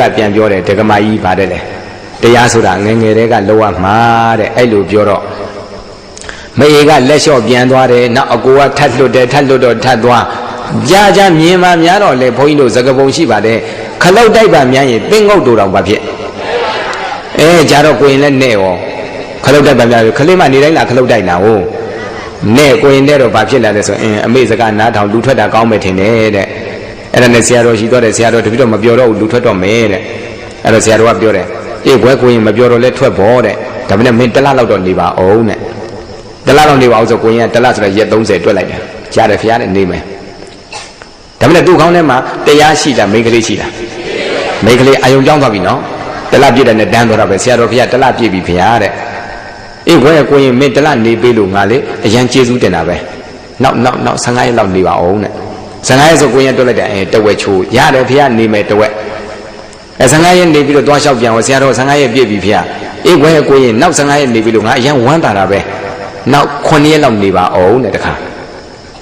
ကပြန်ပြောတယ်ဒကမာကြီးပါတယ်လေတရားဆိုတာငယ်ငယ်တည်းကလောရမှာတဲ့အဲ့လိုပြောတော့မအေကလက်လျှော့ပြန်သွားတယ်နောက်အကိုကထတ်လွတ်တယ်ထတ်လွတ်တော့ထတ်သွားကြာကြာမြင်မှများတော့လေဘုန်းကြီးတို့သကပုံရှိပါတယ်ခလုတ်တိုက်ပါများရင်ပင်ငုတ်တူတော်ပါဖြစ်အဲကြာတော့ကိုရင်လည်းနဲ့ရောခလုတ်တိုက်ပါများခလေးမနေတိုင်းလာခလုတ်တိုက်တာဟုတ်နဲ့ကိုရင်တဲ့တော့ဘာဖြစ်လာလဲဆိုရင်အမေစကားနားထောင်လူထွက်တာကောင်းမယ်ထင်တယ်တဲ့ အဲ့ဒါနဲ့ဆရာတော်ရှိတော့တယ်ဆရာတော်တပည့်တော်မပြောတော့ဘူးလူထွက်တော့မယ်တဲ့အဲ့တော့ဆရာတော်ကပြောတယ်အေးဘွဲကိုရင်မပြောတော့လဲထွက်ဖို့တဲ့ဒါပေမဲ့မင်းတစ်လလောက်တော့နေပါအောင်တဲ့တစ်လလောက်နေပါအောင်ဆိုကိုရင်ကတစ်လဆိုတော့ရက်30တွက်လိုက်တယ်ကြားတယ်ဖရားနဲ့နေမယ်ဒါပေမဲ့သူ့ခေါင်းထဲမှာတရားရှိတာမိန်းကလေးရှိတာမိန်းကလေးအာယုံကြောင်းသွားပြီနော်တစ်လပြည့်တဲ့နဲ့တန်းသွားတာပဲဆရာတော်ဖရားတစ်လပြည့်ပြီဖရားတဲ့အေးဘွဲကိုရင်မင်းတစ်လနေပေးလို့ငါလေအရန်ကျေးဇူးတင်တာပဲနောက်နောက်နောက်15ရက်လောက်နေပါအောင်တဲ့ 15ရက်ဆိုကိုရင်တွက်လိုက်တယ်အဲတဝက်ချိုးရတယ်ဖရားနေမယ်တဝက်အဲ15ရက်နေပြီးတော့သွားလျှောက်ပြန်ဟောဆရာတော်15ရက်ပြည့်ပြီဖရားအေးဘွဲကိုရင်နောက်15ရက်နေပြီလို့ငါအရန်ဝမ်းတာတာပဲနောက်9ရက်လောက်နေပါအောင်တဲ့တခါ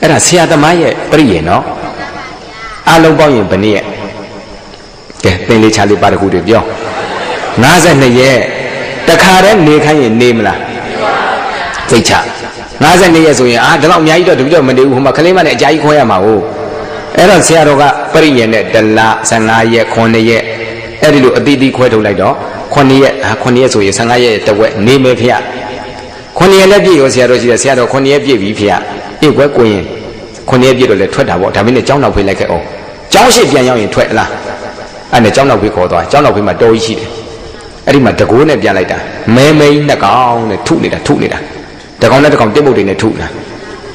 အဲ့ဒါဆရာသမားရဲ့ပြည့်ရဲ့နော်အလုံးပေါင်းရင်ဘယ်နည်းရဲ့ကဲပင်လေးချလေးပါတခုတွေပြော52ရက်တခါတည်းနေခိုင်းရင်နေမလားသိချ52ရက်ဆိုရင်အာဒီလောက်အများကြီးတော့တပိတော့မနေဘူးဟိုမှာကလေးမနဲ့အကြာကြီးခွဲရမှာဟုတ် အဲ့တော့ဆရာတော်ကပြည့်ရဲ့နဲ့တလ15ရက်9ရက်အဲ့ဒီလိုအတိအသီးခွဲထုတ်လိုက်တော့9ရက်အာ9ရက်ဆိုရင်15ရက်တဝက်နေမယ်ဖေ။9ရက်လည်းပြည့်ရောဆရာတော်ရှိတယ်ဆရာတော်9ရက်ပြည့်ပြီဖေ။အေးကွယ်ကိုရင်9ရက်ပြည့်တော့လည်းထွက်တာပေါ့ဒါမင်းနဲ့ကျောင်းနောက်ဖေးလိုက်ခဲ့အောင်။ကျောင်းရှိပြန်ရောက်ရင်ထွက်လား။အဲ့နဲ့ကျောင်းနောက်ဖေးခေါ်သွားကျောင်းနောက်ဖေးမှာတော်ကြီးရှိတယ်။အဲ့ဒီမှာတကိုးနဲ့ပြန်လိုက်တာမဲမဲကြီးနှစ်ကောင်နဲ့ထုနေတာထုနေတာ။တကောင်နဲ့တကောင်တိတ်မုတ်တွေနဲ့ထုတာ။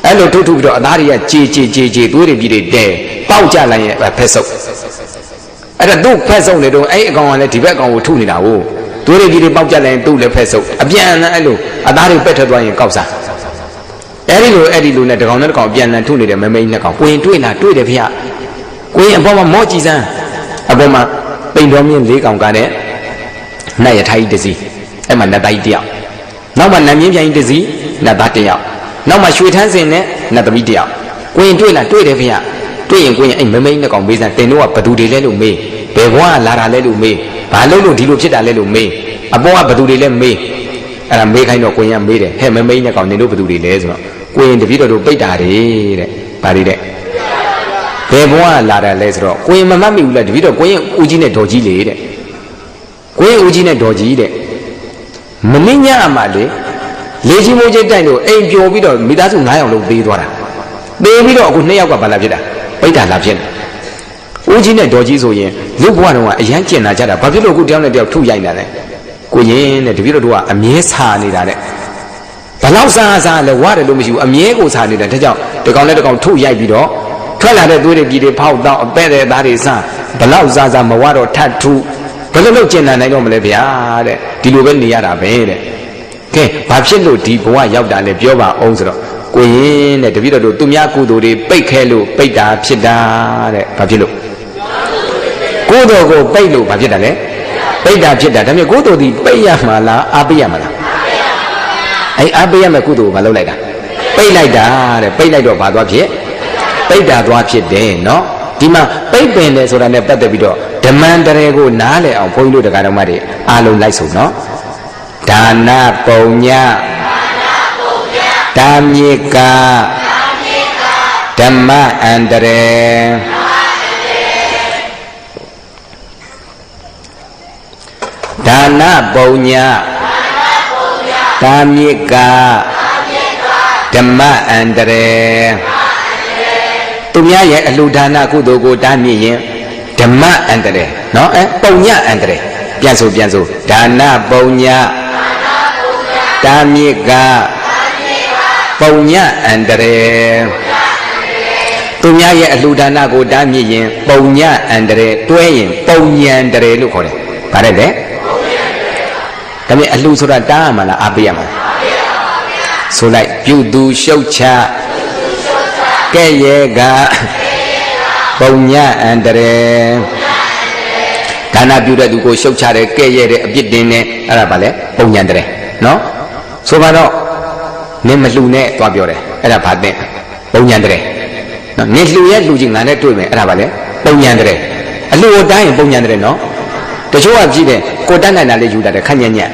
အဲ့လိုထုထုပြီးတော့အသားတွေကကြေကြေကြေကြေသွေးတွေပြီးတွေတဲပေါက်ကြလိုက်ရင်ဖက်ဆုပ်။အဲ့ဒါသူ့ဖက်ဆုပ်နေတော့အဲ့အကောင်ကလည်းဒီဘက်အကောင်ကိုထုနေတာဟုတ်။သွေးတွေကြီးတွေပေါက်ကြလိုက်ရင်သူ့လည်းဖက်ဆုပ်အပြန်အလှန်အဲ့လိုအသားတွေပက်ထွက်သွားရင်ကောက်စားအဲ့ဒီလိုအဲ့ဒီလိုနဲ့တကောင်နဲ့တကောင်အပြန်အလှန်ထုနေတယ်မမိန်နှစ်ကောင်ကိုရင်တွေ့လားတွေ့တယ်ဖေ။ကိုရင်အပေါ်မှာမော့ကြည့်စမ်းအပေါ်မှာပိန်တော်မြင့်လေးကောင်ကတဲ့နတ်ရထားကြီးတစ်စီးအဲ့မှာနတ်သားကြီးတစ်ယောက်နောက်မှာနတ်မြင့်ပြိုင်ကြီးတစ်စီးနတ်သားတစ်ယောက် နောက်မှာရွှေထန်းစင်နဲ့နတ်သမီးတစ်ယောက်ကိုရင်တွေ့လားတွေ့တယ်ဖေ။တွေ့ရင်ကိုရင်အဲ့မမိန်နှစ်ကောင်မေးစမ်းတင်တော့ကဘသူတွေလဲလို့မေးဘယ်ဘွားကလာတာလဲလို့မေးဘာလို့လို့ဒီလိုဖြစ်တာလဲလို့မေးအပေါ်ကဘသူတွေလဲမေးအဲ့ဒါမေးခိုင်းတော့ကိုရင်ကမေးတယ်ဟဲ့မမိန်နှစ်ကောင်နင်တို့ဘသူတွေလဲဆိုတော့ကိုရင်တပည့်တော်တို့ပိတ်တာတယ်တဲ့ဘာတွေတဲ့ဘယ်ဘွားကလာတာလဲဆိုတော့ကိုရင်မမှတ်မိဘူးလားတပည့်တော်ကိုရင်ဦးကြီးနဲ့ဒေါ်ကြီးလေတဲ့ကိုရင်ဦးကြီးနဲ့ဒေါ်ကြီးတဲ့မင်းညအမှလေ လေကြီးမိုးကြီးတိုက်လို့အိမ်ပျော်ပြီးတော့မိသားစု9ယောက်လုံးသေးသွားတာသေးပြီးတော့အခု2ယောက်ကဘာလာဖြစ်တာပိတ်တာလာဖြစ်တယ်ဦးကြီးနဲ့ဒေါ်ကြီးဆိုရင်လူဘဝတုန်းကအရန်ကျင်လာကြတာဘာဖြစ်လို့အခုတယောက်နဲ့တယောက်ထုရိုက်နေတာလဲကိုရင်တဲ့တပည့်တော်တို့ကအမြဲဆာနေတာတဲ့ဘလောက်စားစားလဲဝရတယ်လို့မရှိဘူးအမြဲကိုဆာနေတာဒါကြောင့်တကောင်နဲ့တကောင်ထုရိုက်ပြီးတော့ထွက်လာတဲ့သွေးတွေပြည်တွေဖောက်တော့အပဲ့တဲ့သားတွေစားဘလောက်စားစားမဝတော့ထတ်ထုဘယ်လိုလုပ်ကျင်လာနိုင်တော့မလဲဗျာတဲ့ဒီလိုပဲနေရတာပဲတဲ့ ကဲဘာဖြစ်လို့ဒီဘဝရောက်တာလဲပြောပါအောင်ဆိုတော့ကိုရင်တဲ့တပည့်တော်တို့သူများကုသိုလ်တွေပိတ်ခဲလို့ပိတ်တာဖြစ်တာတဲ့ဘာဖြစ်လို့ကိုယ်တော်ကိုပိတ်လို့ဘာဖြစ်တာလဲပိတ်တာဖြစ်တာဒါပေမဲ့ကိုယ်တော်ဒီပိတ်ရမှာလားအားပေးရမှာလားအဲ့အားပေးရမယ်ကုသိုလ်ကိုမလုပ်လိုက်တာပိတ်လိုက်တာတဲ့ပိတ်လိုက်တော့ဘာသွားဖြစ်ပိတ်တာသွားဖြစ်တယ်နော်ဒီမှာပိတ်ပင်တယ်ဆိုတာနဲ့ပတ်သက်ပြီးတော့ဓမ္မန္တရေကိုနားလည်အောင်ဘုန်းကြီးတို့တရားတော်မတွေအားလုံးလိုက်ဆုံးနော် ဒါနပုံညဒါမြေကဓမ္မအန္တရေဒါနပုံညဒါမြေကဓမ္မအန္တရေသူများရဲ့အလှူဒါနကုသိုလ်ကိုတားမြစ်ရင်ဓမ္မအန္တရေနော်အဲပုံညအန္တရေ ပြန်ဆိုပြန်ဆိုဒါနပုံညတားမြစ်ကပုံညအန္တရေသူများရဲ့အလှူဒါနကိုတားမြစ်ရင်ပုံညအန္တရေတွဲရင်ပုံညံတရေလို့ခေါ်တယ်ဗါတယ်လေဒါပေမဲ့အလှဆိုတာတားရမှာလားအားပေးရမှာလားဆိုလိုက်ပြုသူရှုတ်ချကဲ့ရဲ့ကပုံညအန္တရေ ဒါနပြုတဲ့သူကိုရှုတ်ချတယ်ကဲ့ရဲ့တဲ့အပြစ်တင်တယ်အဲ့ဒါပါလေပုံညံတရေနော်ဆိုပါတော့နင်းမလှူနဲ့သွားပြောတယ်အဲ့ဒါဘာတဲ့ပုံညံတရေနော်နင်းလှူရဲ့လှူချင်းငါနဲ့တွေ့မယ်အဲ့ဒါပါလေပုံညံတရေအလှူကိုတိုင်းရင်ပုံညံတရေနော်တချို့ကကြည့်တယ်ကိုတတ်နိုင်တာလေးယူတတ်တယ်ခက်ညံ့ညံ့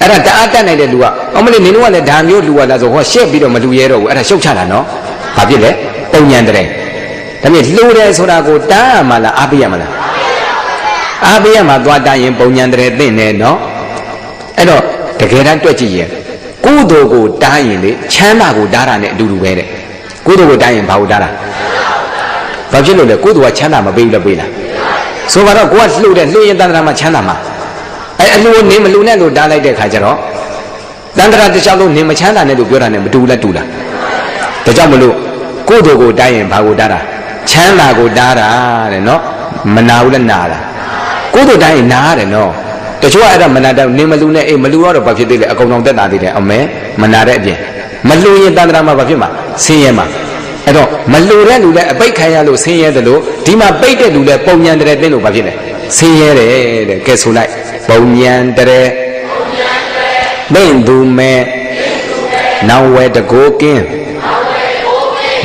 အဲ့ဒါတအားတတ်နိုင်တဲ့လူကအမလေးနင်တို့ကလည်းဒါမျိုးလူရလားဆိုဟောရှက်ပြီးတော့မလူရဲတော့ဘူးအဲ့ဒါရှုပ်ချတာနော်ဘာဖြစ်လဲပုံညံတဲ့ဒါမြင်လှူတယ်ဆိုတာကိုတားရမှာလားအားပေးရမှာလား အားပေးရမှာသွားတိုင်းရင်ပုံညာတည်းသိနေနော်အဲ့တော့တကယ်တမ်းတွေ့ကြည့်ရင်ကုသိုလ်ကိုတားရင်လေချမ်းသာကိုတားတာနဲ့အတူတူပဲတဲ့ကုသိုလ်ကိုတားရင်ဘာကိုတားတာဘာဖြစ်လို့လဲကုသိုလ်ကချမ်းသာမပေးဘူးလားပေးလားဆိုပါတော့ကိုကလှုပ်တဲ့လှုပ်ရင်တန္တရာမှာချမ်းသာမှာအဲအလိုနင်းမလူနဲ့လို့တားလိုက်တဲ့ခါကျတော့တန္တရာတခြားလို့နင်းမချမ်းသာနဲ့လို့ပြောတာနဲ့မတူလက်တူလားဒါကြောင့်မလို့ကုသိုလ်ကိုတားရင်ဘာကိုတားတာချမ်းသာကိုတားတာတဲ့နော်မနာဘူးလက်နာတာ ကုသိုလ်တားရင်နာရတယ်နော်တချို့ကအဲ့ဒါမနာတော့နေမလူနဲ့အေးမလူတော့ဘာဖြစ်သေးလဲအကုန်လုံးတက်တာသေးတယ်အမဲမနာတဲ့အပြင်မလူရင်တန်ត្រာမှာဘာဖြစ်မှာဆင်းရဲမှာအဲ့တော့မလူတဲ့လူလည်းအပိတ်ခံရလို့ဆင်းရဲတယ်လို့ဒီမှာပိတ်တဲ့လူလည်းပုံညံတဲ့တဲ့လို့ဘာဖြစ်လဲဆင်းရဲတယ်တဲ့ကဲဆိုလိုက်ပုံညံတဲ့သိမ့်သူမဲ့နောင်ဝဲတကိုးကင်း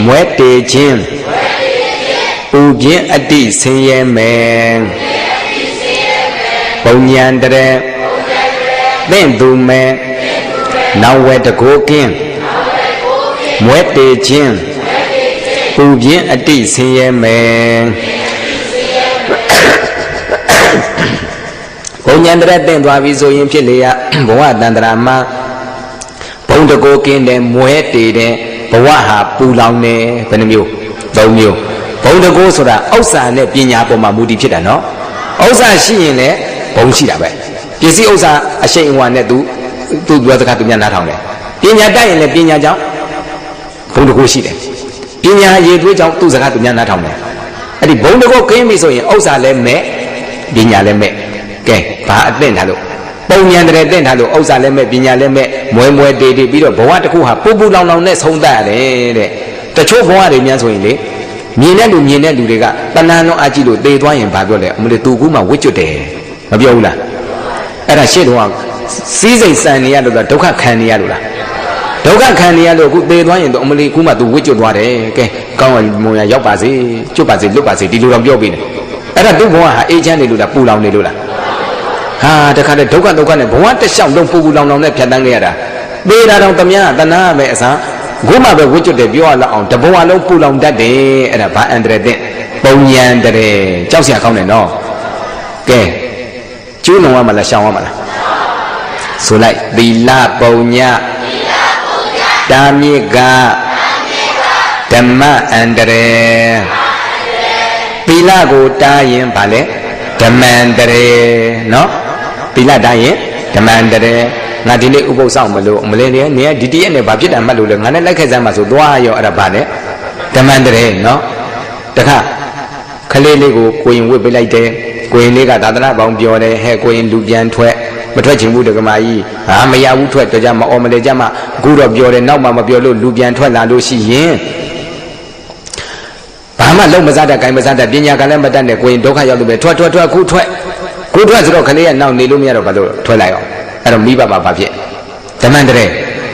မွဲတေခြင်းပူပြင်းအတိဆင်းရဲမယ် ပုံညံတဲ့သိမ့်သူမဲ့နောင်ဝဲတကိုးကင်းမွဲတေခြင်းပူပြင်းအတိဆင်းရဲမယ်ဘုံဉဏ်တရက်တင့်သွားပြီဆိုရင်ဖြစ်လေရဘဝတန္တရာမှာဘုံတကိုကင်းတယ်မွဲတေတယ်ဘဝဟာပူလောင်တယ်ဘယ်နှမျိုးသုံးမျိုးဘုံတကိုဆိုတာဥစ္စာနဲ့ပညာပေါ်မှာမူတည်ဖြစ်တာနော်ဥစ္စာရှိရင်လည်း ဘုံရှိတာပဲပစ္စည်းဥစ္စာအရှိန်အဝါနဲ့သူသူပြောစကားသူများနားထောင်တယ်ပညာတတ်ရင်လည်းပညာကြောင့်ဘုံတကိုရှိတယ်ပညာရည်သွေးကြောင့်သူ့စကားသူများနားထောင်တယ်အဲ့ဒီဘုံတကိုကင်းပြီဆိုရင်ဥစ္စာလည်းမဲ့ပညာလည်းမဲ့ကဲဘာအသင့်ထားလို့ပုံညာတဲ့တင့်ထားလို့ဥစ္စာလည်းမဲ့ပညာလည်းမဲ့မွဲမွဲတေးတေးပြီးတော့ဘဝတစ်ခုဟာပူပူလောင်လောင်နဲ့ဆုံးသတ်ရတယ်တဲ့တချို့ဘဝတွေများဆိုရင်လေမြင်တဲ့လူမြင်တဲ့လူတွေကတဏှာလုံးအကြည့်လို့သေသွားရင်ဘာပြောလဲအမလေးသူကူးမှဝစ်ကျွတ်တယ် မပြောဘူးလားအဲ့ဒါရှေ့တော့စီးစိမ်စံနေရလို့လားဒုက္ခခံနေရလို့လားဒုက္ခခံနေရလို့အခုသေသွားရင်တော့အမလေးကူးမှသူဝစ်ကျွတ်သွားတယ်ကဲကောင်းကင်မုံရရောက်ပါစေကျွတ်ပါစေလွတ်ပါစေဒီလိုတော့ပြောပြီးတယ်အဲ့ဒါသူ့ဘဝဟာအေးချမ်းနေလို့လားပူလောင်နေလို့လားဟာတခါတည်းဒုက္ခဒုက္ခနဲ့ဘဝတစ်လျှောက်လုံးပူပူလောင်လောင်နဲ့ဖြတ်တန်းခဲ့ရတာသေတာတော့တမန်ကတဏှာပဲအစားခုမှပဲဝှကျွတ်တယ်ပြောရလောက်အောင်တဘဝလုံးပူလောင်တတ်တယ်အဲ့ဒါဘာအန္တရာယ်တဲ့ပုံညံတည်းကြောက်စရာကောင်းတယ်နော်ကဲ ကျူးလွန်ရမလားရှောင်ရမလားဆိုလိုက်သီလပုံညသီလပုံညတာမြစ်ကဓမ္မအန္တရာယ်သီလကိုတားရင်ဗာလဲဓမ္မန္တရေနော်သီလတားရင်ဓမ္မန္တရေငါဒီနေ့ဥပုသ်ဆောင်မလို့မလဲနေနေဒီတရက်နဲ့ဘာဖြစ်တာမှတ်လို့လဲငါနဲ့လိုက်ခဲ့စမ်းမှာဆိုသွားရောအဲ့ဒါဗာလဲဓမ္မန္တရေနော်တခါခလေးလေးကိုကိုရင်ဝစ်ပေးလိုက်တယ် ကိုရင်လေးကသာသနာပေါင်းပြောတယ်ဟဲ့ကိုရင်လူပြန်ထွက်မထွက်ချင်ဘူးတက္ကမကြီးဟာမရဘူးထွက်တော့ကြမအော်မလဲကြမှာအခုတော့ပြောတယ်နောက်မှမပြောလို့လူပြန်ထွက်လာလို့ရှိရင်ဘာမှလုံးမစားတတ်၊ဂိုင်မစားတတ်ပညာကလည်းမတတ်နဲ့ကိုရင်ဒုက္ခရောက်လို့ပဲထွက်ထွက်ထွက်ခုထွက်ခုထွက်ဆိုတော့ခလေးကနောက်နေလို့မရတော့ဘာလို့ထွက်လိုက်အောင်အဲ့တော့မိဘပါဘာဖြစ်ဓမ္မန္တရေ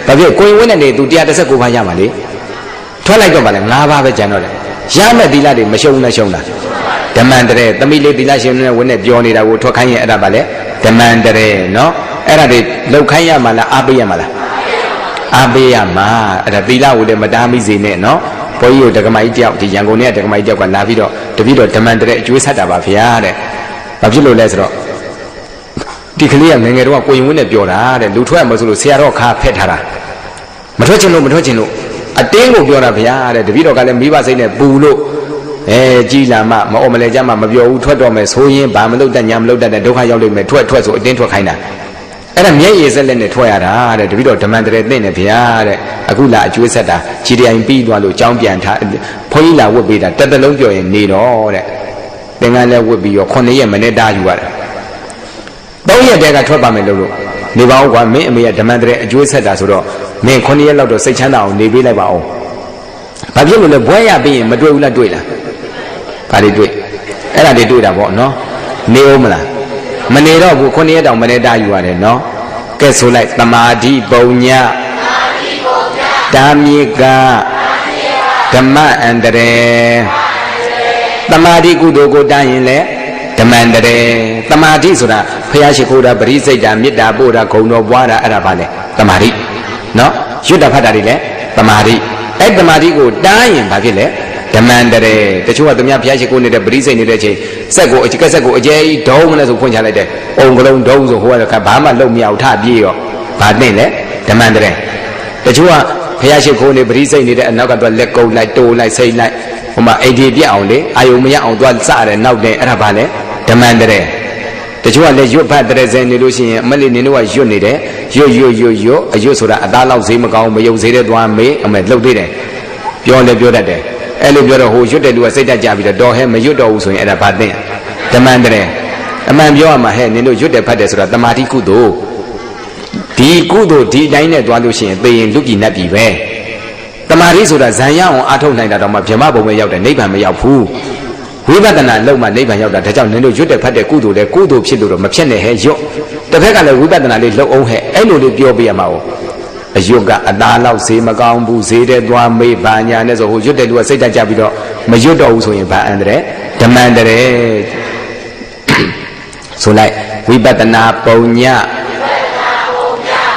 ဘာဖြစ်ကိုရင်ဝင်းနဲ့နေသူ139ပါးရမှာလေထွက်လိုက်တော့ဗာလဲ9ပါးပဲကျန်တော့တယ်ရမဲ့သီလတွေမရှုံးနဲ့ရှုံးတာ ဓမ္မန္တရေသမီးလေးသီလရှင်နဲ့ဝင်းနဲ့ပြောနေတာကိုထွက်ခိုင်းရင်အဲ့ဒါဗာလဲဓမ္မန္တရေနော်အဲ့ဒါတွေလောက်ခိုင်းရမှာလားအားပေးရမှာလားအားပေးရမှာအဲ့ဒါသီလကိုလည်းမတားမိစေနဲ့နော်ဘုန်းကြီးတို့ဒကမကြီးတယောက်ဒီရန်ကုန်နဲ့ဒကမကြီးတယောက်ကလာပြီးတော့တပည့်တော်ဓမ္မန္တရေအကျွေးဆက်တာပါဗျာတဲ့ဘာဖြစ်လို့လဲဆိုတော့ဒီကလေးကငယ်ငယ်တော့ကိုရင်ဝင်းနဲ့ပြောတာတဲ့လူထွက်မဆိုလို့ဆရာတော်ခါဖက်ထားတာမထွက်ချင်လို့မထွက်ချင်လို့အတင်းကိုပြောတာဗျာတဲ့တပည့်တော်ကလည်းမိဘစိတ်နဲ့ပူလို့ အဲကြီးလာမှမအော်မလဲကြမှမပြောဘူးထွက်တော့မယ်ဆိုရင်ဘာမလုပ်တတ်ညာမလုပ်တတ်တဲ့ဒုက္ခရောက်လိမ့်မယ်ထွက်ထွက်ဆိုအတင်းထွက်ခိုင်းတာအဲ့ဒါမျက်ရည်စက်လက်နဲ့ထွက်ရတာတဲ့တပည့်တော်ဓမ္မန္တရေသိနေဗျာတဲ့အခုလာအကျွေးဆက်တာခြေတိုင်ပြီးသွားလို့ကြောင်းပြန်ထားဘုန်းကြီးလာဝတ်ပေးတာတက်တလုံးပြောရင်နေတော့တဲ့သင်္ကန်းလဲဝတ်ပြီးရော9ရက်မနေ့တားယူရတယ်3ရက်တည်းကထွက်ပါမယ်လို့လို့နေပါဦးကွာမင်းအမေကဓမ္မန္တရေအကျွေးဆက်တာဆိုတော့မင်း9ရက်လောက်တော့စိတ်ချမ်းသာအောင်နေပေးလိုက်ပါအောင်ဘာဖြစ်လို့လဲဘွဲရပြီးရင်မတွေ့ဘူးလားတွေ့လား ဘာတွေတွေ့အဲ့ဒါတွေတွေ့တာပေါ့နော်နေဦးမလားမနေတော့ဘူး9ရက်တောင်မနေ့တားယူရတယ်နော်ကဲဆိုလိုက်တမာတိပုံညတာမြေကဓမ္မအန္တရေတမာတိကုသိုလ်ကိုတားရင်လေဓဓမ္မန္တရေတမာတိဆိုတာဖះရှိခိုးတာပရိစိတ်တာမေတ္တာပို့တာဂုံတော်ပွားတာအဲ့ဒါပါလေတမာတိနော်ရွတ်တာဖတ်တာတွေလေတမာတိအဲ့တမာတိကိုတားရင်ဘာဖြစ်လဲ ဓမ္မန္တရေတချို့ကသူများဖះရှိခိုးနေတဲ့ပရိစိတ်နေတဲ့အချိန်စက်ကိုအကျကက်စက်ကိုအကျဲကြီးဒုံးမလဲဆိုဖွင့်ချလိုက်တယ်အုံကလုံးဒုံးဆိုဟိုကဘာမှလုံမရအောင်ထပြေးရောဘာနဲ့လဲဓမ္မန္တရေတချို့ကဖះရှိခိုးနေပရိစိတ်နေတဲ့အနောက်ကတော့လက်ကုပ်လိုက်တိုးလိုက်စိတ်လိုက်ဟိုမှာအိဒီပြက်အောင်လေအာယုံမရအောင်သွားစရတယ်နောက်တယ်အဲ့ဒါဘာလဲဓမ္မန္တရေတချို့ကလည်းရွတ်ဖတ်တဲ့ဇင်နေလို့ရှိရင်အမလေးနင်တို့ကရွတ်နေတယ်ရွတ်ရွတ်ရွတ်ရွတ်အရွတ်ဆိုတာအသားလောက်ဈေးမကောင်းမယုံဈေးတဲ့သွားမေးအမေလှုပ်သေးတယ်ပြောလဲပြောတတ်တယ် အဲ့လိုပြောတော့ဟိုရွတ်တဲ့လူကစိတ်တက်ကြပြီးတော့တော်ဟဲမရွတ်တော့ဘူးဆိုရင်အဲ့ဒါဘာသိဓမ္မန္တရေအမှန်ပြောရမှာဟဲ့နင်တို့ရွတ်တယ်ဖတ်တယ်ဆိုတာတမာတိကုသိုလ်ဒီကုသိုလ်ဒီတိုင်းနဲ့သွားလို့ရှိရင်သေရင်လူပြည်နတ်ပြည်ပဲတမာတိဆိုတာဇံရအောင်အားထုတ်နိုင်တာတော့မှဗြဟ္မဘုံပဲရောက်တယ်နိဗ္ဗာန်မရောက်ဘူးဝိပဿနာလောက်မှနိဗ္ဗာန်ရောက်တာဒါကြောင့်နင်တို့ရွတ်တယ်ဖတ်တယ်ကုသိုလ်လဲကုသိုလ်ဖြစ်လို့တော့မဖြစ်နဲ့ဟဲ့ရွတ်တစ်ဖက်ကလည်းဝိပဿနာလေးလှုပ်အောင်ဟဲ့အဲ့လိုလေးပြောပြရမှာ哦 အယုတ်ကအသားလောက်ဈေးမကောင်းဘူးဈေးတဲ့သွားမေးဘာညာနဲ့ဆိုဟိုရွတ်တဲ့လူကစိတ်တက်ကြပြီးတော့မရွတ်တော့ဘူးဆိုရင်ဘာအန္တရာယ်ဓမ္မန္တရာယ်ဆိုလိုက်ဝိပဿနာပုံည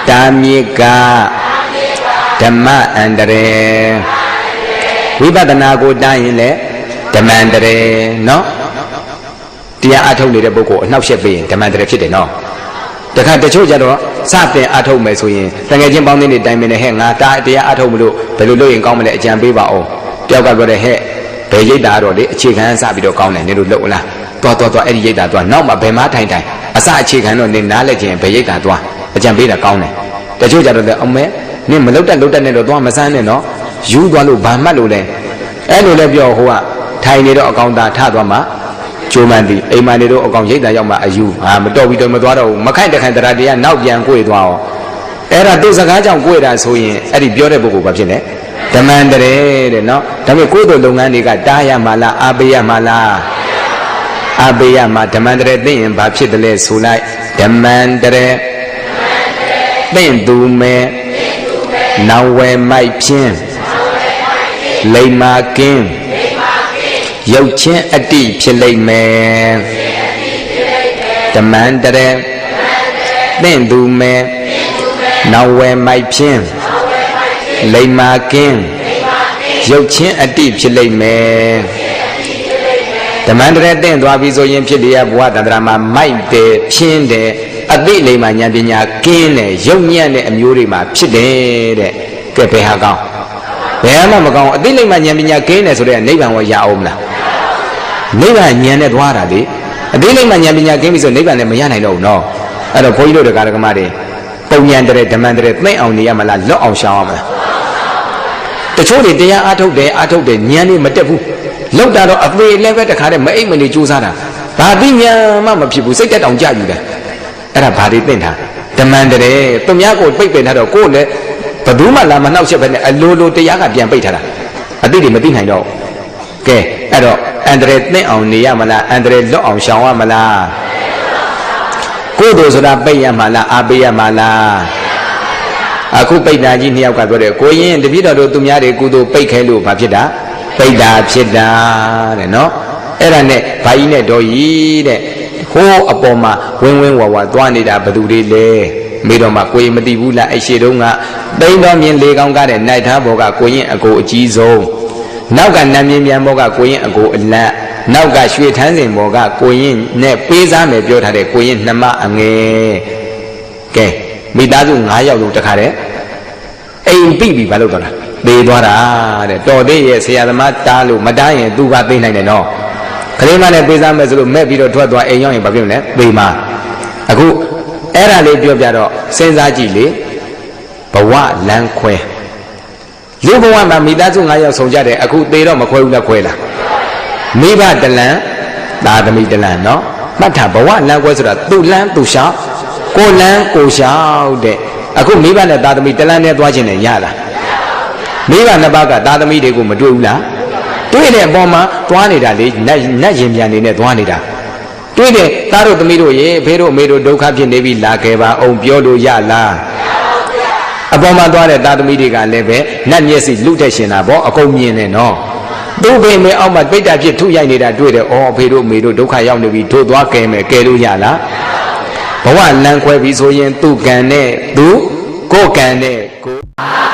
တာမြေကဓမ္မအန္တရာယ်ဝိပဿနာကိုတားရင်လေဓမ္မန္တရာယ်နော်တရားအထုတ်နေတဲ့ပုဂ္ဂိုလ်အနှောက်အယှက်ပေးရင်ဓမ္မန္တရာယ်ဖြစ်တယ်နော် တခါတချို့ကြတော့စတင်အထုတ်မယ်ဆိုရင်တကယ်ချင်းပေါင်းတဲ့တိုင်ပင်နဲ့ဟဲ့ငါတာတရားအထုတ်မလို့ဘယ်လိုလုပ်ရင်ကောင်းမလဲအကြံပေးပါအောင်တယောက်ကပြောတယ်ဟဲ့ဘယ်ရိတ်တာတော့လေအခြေခံစပြီးတော့ကောင်းတယ်နင်တို့လုပ်လားသွားသွားသွားအဲ့ဒီရိတ်တာသွားနောက်မှဘယ်မှထိုင်ထိုင်အစအခြေခံတော့နင်နားလက်ချင်းဘယ်ရိတ်တာသွားအကြံပေးတာကောင်းတယ်တချို့ကြတော့လေအမေနင်မလုတ်တက်လုတ်တက်နဲ့တော့သွားမစမ်းနဲ့နော်ယူသွားလို့ဘာမှတ်လို့လဲအဲ့လိုလဲပြောဟိုကထိုင်နေတော့အကောင်သားထသွားမှ ကျိုးမှန်သည်အိမ်မနေတော့အကောင်ရိတ်တာရောက်မှအယူဟာမတော်ပြီးတော့မသွားတော့ဘူးမခိုက်တခိုင်တရာတရားနောက်ပြန်ကိုယ်သွားအောင်အဲ့ဒါသူ့စကားကြောင့်ကိုယ်တာဆိုရင်အဲ့ဒီပြောတဲ့ပုဂ္ဂိုလ်ဘာဖြစ်လဲဓမ္မန္တရေတဲ့နော်ဒါပေမဲ့ကိုယ်တို့လုပ်ငန်းတွေကတားရမှာလားအားပေးရမှာလားအားပေးရမှာဓမ္မန္တရေသိရင်ဘာဖြစ်တယ်လဲဆိုလိုက်ဓမ္မန္တရေသိသူမဲနောင်ဝဲမိုက်ဖြင်းလိမ္မာကင်း ရုပ်ချင်းအတိဖြစ်လိမ့်မယ်ဓမ္မန္တရေသင့်သူမဲနောက်ဝဲမိုက်ဖြင်းလိမ္မာကင်းရုပ်ချင်းအတိဖြစ်လိမ့်မယ်ဓမ္မန္တရေသင့်သွားပြီဆိုရင်ဖြစ်လျက်ဘဝတန္တရာမှာမိုက်တယ်ဖြင်းတယ်အသိလိမ္မာဉာဏ်ပညာကင်းတယ်ရုပ်ညံ့တဲ့အမျိုးတွေမှာဖြစ်တယ်တဲ့ကဲဘယ်ဟာကောင်းဘယ်မှမကောင်းအသိလိမ္မာဉာဏ်ပညာကင်းတယ်ဆိုတဲ့နိဗ္ဗာန်ဝရအောင်မလား နိဗ္ဗာန်ဉာဏ်နဲ့သွားတာလေအသိလိမ္မာဉာဏ်ပညာကင်းပြီဆိုနိဗ္ဗာန်လည်းမရနိုင်တော့ဘူးနော်အဲ့တော့ဘုန်းကြီးတို့တရားဓမ္မတွေပုံဉာဏ်တည်းဓမ္မန်တည်းသိအောင်နေရမလားလွတ်အောင်ရှောင်ရမလားတချို့တွေတရားအားထုတ်တယ်အားထုတ်တယ်ဉာဏ်လေးမတက်ဘူးလောက်တာတော့အသေးလည်းပဲတခါတည်းမအိပ်မနေကြိုးစားတာဘာသိဉာဏ်မှမဖြစ်ဘူးစိတ်တက်တောင်ကြယူတယ်အဲ့ဒါဘာတွေသိတာဓမ္မန်တည်းသူများကိုပိတ်ပင်ထားတော့ကိုယ်လည်းဘယ်သူမှလာမနှောက်ချက်ပဲနဲ့အလိုလိုတရားကပြန်ပိတ်ထားတာအတိတွေမသိနိုင်တော့ကဲအဲ့တော့ အန္တရာယ်သိအောင်နေရမလားအန္တရာယ်လွတ်အောင်ရှောင်ရမလားကိုယ်တို့ဆိုတာပိတ်ရမှာလားအားပေးရမှာလားအခုပိတ်တာကြီးနှစ်ယောက်ကပြောတယ်ကိုရင်တပည့်တော်တို့သူများတွေကုသိုလ်ပိတ်ခဲလို့ဘာဖြစ်တာပိတ်တာဖြစ်တာတဲ့နော်အဲ့ဒါနဲ့ဘာကြီးနဲ့တော်ကြီးတဲ့ဟိုးအပေါ်မှာဝင်းဝင်းဝါဝါသွားနေတာဘသူတွေလဲမေတော်မှာကိုရင်မသိဘူးလားအဲ့ရှေတုန်းကတိန်တော်မြင်လေကောင်းကားတဲ့နိုင်သားဘောကကိုရင်အကိုအကြီးဆုံး နောက်ကနတ်မြင်မြန်ဘောကကိုရင်အကိုအလတ်နောက်ကရွှေထန်းစင်ဘောကကိုရင်နဲ့ပေးစားမယ်ပြောထားတဲ့ကိုရင်နှမအငယ်ကဲမိသားစု9ယောက်လုံးတခါတည်းအိမ်ပြီပြီဘာလို့တော့လားသေသွားတာတဲ့တော်သေးရဲ့ဆရာသမားတားလို့မတားရင်သူကသိနိုင်တယ်နော်ခလေးမနဲ့ပေးစားမယ်ဆိုလို့မဲ့ပြီးတော့ထွက်သွားအိမ်ရောက်ရင်ဘာဖြစ်မလဲသေမှာအခုအဲ့ဒါလေးပြောပြတော့စဉ်းစားကြည့်လေဘဝလမ်းခွဲ လူဘဝမှာမိသားစု9ယောက်ဆုံကြတယ်အခုသေတော့မခွဲဘူးလားခွဲလားမိဘတလန်သာသမီတလန်နော်မှတ်ထားဘဝလမ်းခွဲဆိုတာသူ့လမ်းသူ့ရှောက်ကိုလမ်းကိုရှောက်တဲ့အခုမိဘနဲ့သာသမီတလန်နဲ့သွားခြင်းနဲ့ရလားမိဘနှစ်ပါးကသာသမီတွေကိုမတွေ့ဘူးလားတွေ့တဲ့အပေါ်မှာသွားနေတာလေနတ်နတ်ရင်ပြန်နေနဲ့သွားနေတာတွေ့တယ်သားတို့သမီးတို့ရေဖေတို့အမေတို့ဒုက္ခဖြစ်နေပြီလာခဲ့ပါအောင်ပြောလို့ရလား အပေါ်မှာသွားတဲ့သားသမီးတွေကလည်းပဲနတ်မျက်စိလူတက်ရှင်တာပေါ့အကုန်မြင်နေနော်သူ့ဖေမေအောက်မှာပိဋ္ဌာဖြစ်ထုရိုက်နေတာတွေ့တယ်။အော်အဖေတို့အမေတို့ဒုက္ခရောက်နေပြီထို့သွားကဲမယ်ကဲလို့ရလား။ဘဝလမ်းခွဲပြီဆိုရင်သူ့ကံနဲ့သူကိုယ်ကံနဲ့ကိုယ်